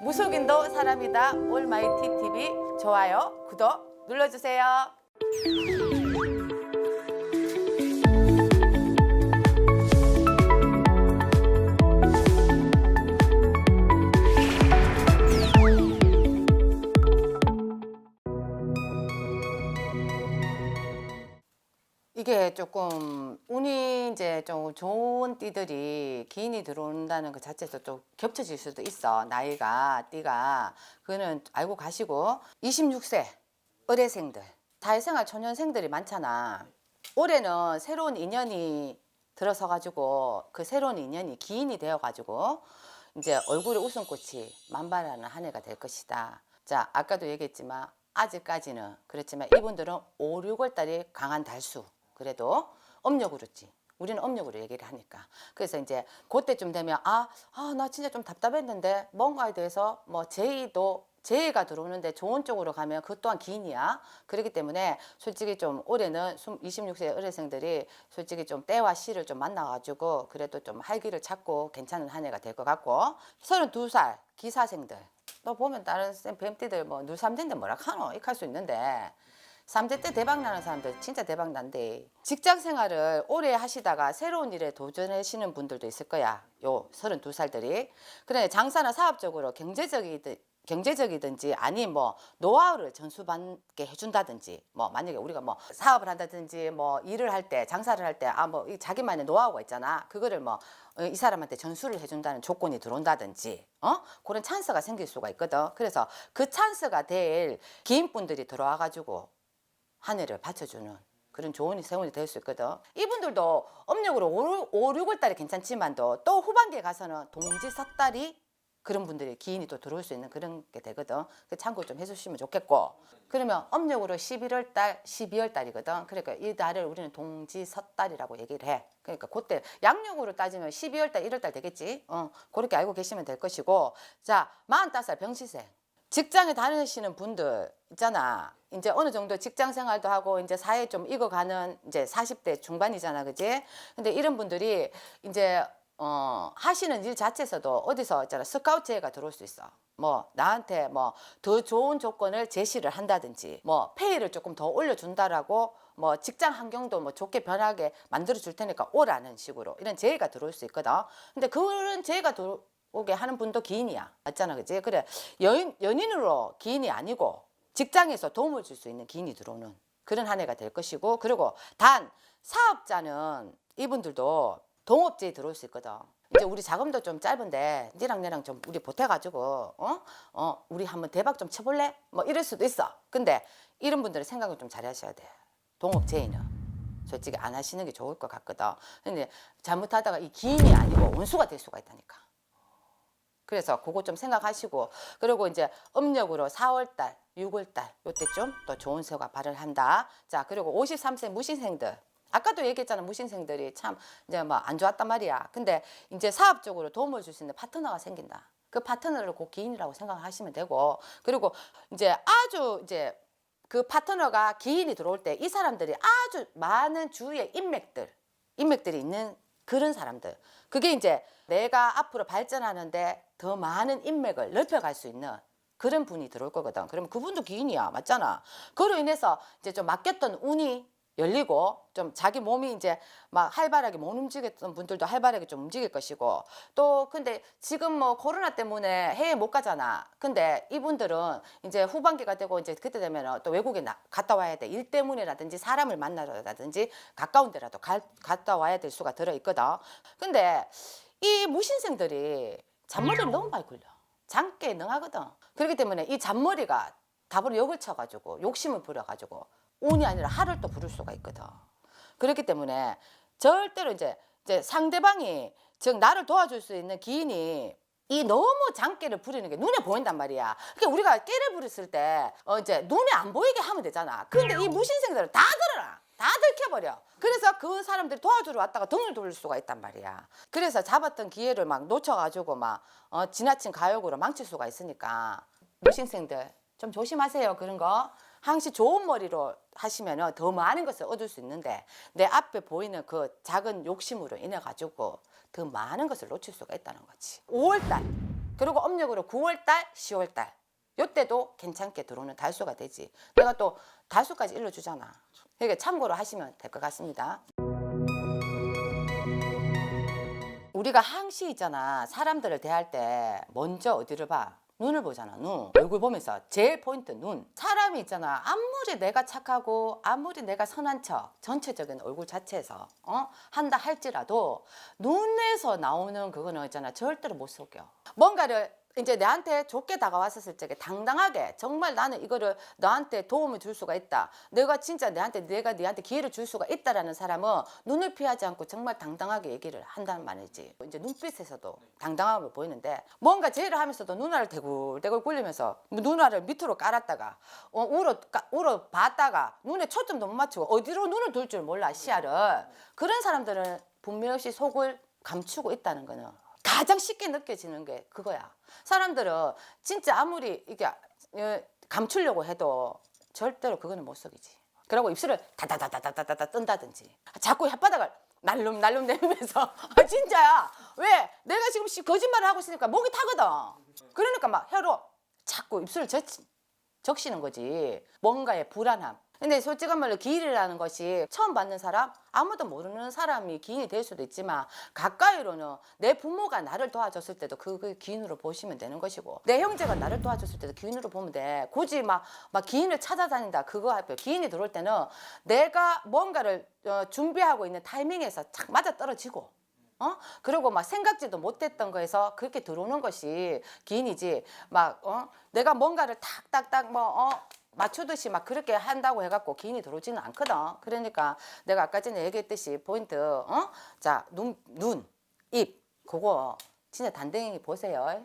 무속인도 사람이다 올마이티 TV 좋아요 구독 눌러주세요. 이게 조금 운이 이제 좀 좋은 띠들이 기인이 들어온다는 그 자체에서 좀 겹쳐질 수도 있어 나이가 띠가 그거는 알고 가시고 26세 의뢰생들 사회생활 초년생들이 많잖아 올해는 새로운 인연이 들어서 가지고 그 새로운 인연이 기인이 되어 가지고 이제 얼굴에 웃음꽃이 만발하는 한 해가 될 것이다. 자, 아까도 얘기했지만 아직까지는 그렇지만 이분들은 5, 6월 달이 강한 달수. 그래도 음력으로지. 우리는 음력으로 얘기를 하니까. 그래서 이제 그때쯤 되면 아, 아, 나 진짜 좀 답답했는데 뭔가에 대해서 뭐 제의도 재해가 들어오는데 좋은 쪽으로 가면 그것 또한 기인이야. 그렇기 때문에 솔직히 좀 올해는 26세 의뢰생들이 솔직히 좀 때와 시를 좀 만나가지고 그래도 좀 활기를 찾고 괜찮은 한 해가 될 것 같고 32살 기사생들 또 보면 다른 쌤 뱀띠들 뭐 누삼대인데 뭐라 카노 이렇게 할수 있는데 삼대 때 대박 나는 사람들 진짜 대박 난대. 직장 생활을 오래 하시다가 새로운 일에 도전하시는 분들도 있을 거야. 요 32살들이. 그래 장사나 사업적으로 경제적이든 경제적이든지 아니 뭐 노하우를 전수받게 해준다든지 뭐 만약에 우리가 뭐 사업을 한다든지 뭐 일을 할 때 장사를 할 때 아 뭐 자기만의 노하우가 있잖아 그거를 뭐 이 사람한테 전수를 해준다는 조건이 들어온다든지 어 그런 찬스가 생길 수가 있거든 그래서 그 찬스가 될 기인분들이 들어와 가지고 한 해를 받쳐주는 그런 좋은 세운이 될 수 있거든. 이분들도 음력으로 5, 5 6월 달에 괜찮지만도 또 후반기에 가서는 동지 섣달이 그런 분들이 기인이 또 들어올 수 있는 그런 게 되거든. 그 참고 좀 해주시면 좋겠고. 그러면 음력으로 11월 달, 12월 달이거든. 그러니까 이 달을 우리는 동지 섣달이라고 얘기를 해. 그러니까 그때 양력으로 따지면 12월 달, 1월 달 되겠지. 어, 그렇게 알고 계시면 될 것이고. 자, 45살 병시생. 직장에 다니시는 분들 있잖아. 이제 어느 정도 직장 생활도 하고 이제 사회 좀 익어가는 이제 40대 중반이잖아. 그지? 근데 이런 분들이 이제 어, 하시는 일 자체에서도 어디서 있잖아. 스카우트 제의가 들어올 수 있어. 뭐 나한테 뭐 더 좋은 조건을 제시를 한다든지 뭐 페이를 조금 더 올려준다라고 뭐 직장 환경도 뭐 좋게 변하게 만들어 줄 테니까 오라는 식으로 이런 제의가 들어올 수 있거든. 근데 그런 제의가 들어 오게 하는 분도 기인이야. 맞잖아. 그지? 그래. 연, 연인으로 기인이 아니고 직장에서 도움을 줄 수 있는 기인이 들어오는 그런 한 해가 될 것이고 그리고 단 사업자는 이분들도 동업제에 들어올 수 있거든. 이제 우리 자금도 좀 짧은데 니랑 내랑 좀 우리 보태가지고 어? 어 우리 한번 대박 좀 쳐볼래? 뭐 이럴 수도 있어. 근데 이런 분들은 생각을 좀 잘하셔야 돼. 동업제의는 솔직히 안 하시는 게 좋을 것 같거든. 근데 잘못하다가 이 기인이 아니고 원수가 될 수가 있다니까. 그래서 그거 좀 생각하시고 그리고 이제 음력으로 4월달, 6월달 요때쯤 또 좋은 세가 발을 한다. 자 그리고 53세 무신생들 아까도 얘기했잖아 무신생들이 참 이제 뭐 안 좋았단 말이야. 근데 이제 사업적으로 도움을 줄 수 있는 파트너가 생긴다. 그 파트너를 곧 기인이라고 생각하시면 되고 그리고 이제 아주 이제 그 파트너가 기인이 들어올 때 이 사람들이 아주 많은 주위의 인맥들 인맥들이 있는 그런 사람들 그게 이제 내가 앞으로 발전하는데 더 많은 인맥을 넓혀갈 수 있는 그런 분이 들어올 거거든. 그러면 그분도 기인이야, 맞잖아. 그로 인해서 이제 좀 맡겼던 운이 열리고 좀 자기 몸이 이제 막 활발하게 못 움직였던 분들도 활발하게 좀 움직일 것이고 또 근데 지금 뭐 코로나 때문에 해외 못 가잖아. 근데 이분들은 이제 후반기가 되고 이제 그때 되면 또 외국에 나, 갔다 와야 돼. 일 때문이라든지 사람을 만나러라든지 가까운 데라도 가, 갔다 와야 될 수가 들어 있거든. 근데 이 무신생들이 잔머리를 너무 많이 굴려. 장깨에 능하거든. 그렇기 때문에 이 잔머리가 답으로 욕을 쳐가지고 욕심을 부려가지고 운이 아니라 하를 또 부를 수가 있거든. 그렇기 때문에 절대로 이제, 이제 상대방이 즉 나를 도와줄 수 있는 기인이 이 너무 장깨를 부리는 게 눈에 보인단 말이야. 그러니까 우리가 깨를 부렸을 때 어, 이제 눈에 안 보이게 하면 되잖아. 근데 이 무신생들은 다 들어라. 다 들켜버려. 그래서 그 사람들이 도와주러 왔다가 등을 돌릴 수가 있단 말이야. 그래서 잡았던 기회를 막 놓쳐가지고 막 어, 지나친 가욕으로 망칠 수가 있으니까 무신생들 좀 조심하세요. 그런 거. 항시 좋은 머리로 하시면 더 많은 것을 얻을 수 있는데 내 앞에 보이는 그 작은 욕심으로 인해 가지고 더 많은 것을 놓칠 수가 있다는 거지. 5월달 그리고 음력으로 9월달, 10월달 요때도 괜찮게 들어오는 달수가 되지. 내가 또 달수까지 일러주잖아. 그러니까 참고로 하시면 될 것 같습니다. 우리가 항시 있잖아. 사람들을 대할 때 먼저 어디를 봐? 눈을 보잖아. 눈. 얼굴 보면서 제일 포인트 눈. 사람이 있잖아. 아무리 내가 착하고 아무리 내가 선한 척 전체적인 얼굴 자체에서 어? 한다 할지라도 눈에서 나오는 그거는 있잖아. 절대로 못 속여. 뭔가를 이제 내한테 좋게 다가왔었을 적에 당당하게 정말 나는 이거를 너한테 도움을 줄 수가 있다. 내가 진짜 내한테 내가 네한테 기회를 줄 수가 있다라는 사람은 눈을 피하지 않고 정말 당당하게 얘기를 한다는 말이지. 이제 눈빛에서도 당당함을 보이는데 뭔가 제의를 하면서도 누나를 대굴대굴 굴리면서 누나를 밑으로 깔았다가 어, 울어 까- 울어 봤다가 눈에 초점도 못 맞추고 어디로 눈을 둘 줄 몰라 시야를 그런 사람들은 분명히 속을 감추고 있다는 거는 가장 쉽게 느껴지는 게 그거야. 사람들은 진짜 아무리 이게 어, 감추려고 해도 절대로 그거는 못 속이지. 그리고 입술을 다다다다다다다 뜬다든지 자꾸 혓바닥을 날름 날름 내면서 아, 진짜야. 왜? 내가 지금 씨 거짓말을 하고 있으니까 목이 타거든. 그러니까 막 혀로 자꾸 입술을 적, 적시는 거지. 뭔가의 불안함. 근데 솔직한 말로 기인이라는 것이 처음 받는 사람, 아무도 모르는 사람이 기인이 될 수도 있지만 가까이로는 내 부모가 나를 도와줬을 때도 그, 그 기인으로 보시면 되는 것이고 내 형제가 나를 도와줬을 때도 기인으로 보면 돼. 굳이 막, 막 기인을 찾아다닌다 그거 할거요 기인이 들어올 때는 내가 뭔가를 어, 준비하고 있는 타이밍에서 착 맞아 떨어지고 어? 그리고 막 생각지도 못했던 거에서 그렇게 들어오는 것이 기인이지. 막, 어? 내가 뭔가를 탁탁탁 뭐, 어? 맞추듯이 막 그렇게 한다고 해갖고 기인이 들어오지는 않거든. 그러니까 내가 아까 전에 얘기했듯이 포인트, 어? 자, 눈, 눈, 입, 그거 진짜 단den히 보세요.